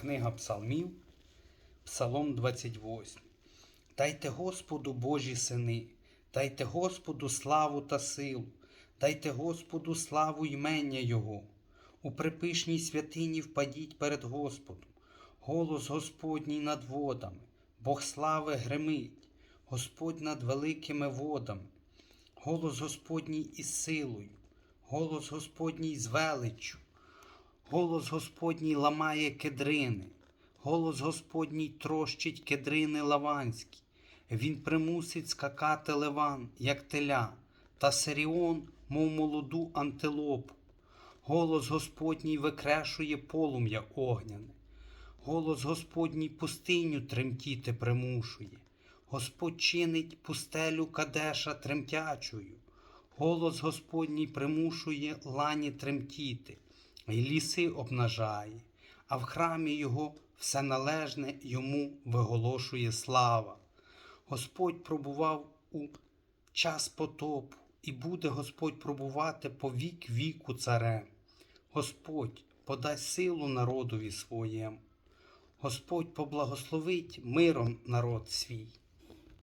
Книга Псалмів, Псалом 28. Дайте Господу Божі сини, дайте Господу славу та силу, дайте Господу славу ймення Його. У припишній святині впадіть перед Господом. Голос Господній над водами, Бог слави гремить, Господь над великими водами, голос Господній із силою, голос Господній з величчю. Голос Господній ламає кедрини, голос Господній трощить кедрини лаванські. Він примусить скакати ливан, як теля, та Сиріон, мов молоду антилопу. Голос Господній викрешує полум'я огняне. Голос Господній пустиню тремтіти примушує. Господь чинить пустелю кадеша тремтячою. Голос Господній примушує лані тремтіти, і ліси обнажає, а в храмі його все належне йому виголошує слава. Господь пробував у час потопу, і буде Господь пробувати по вік віку царем. Господь подасть силу народові своєму. Господь поблагословить миром народ свій.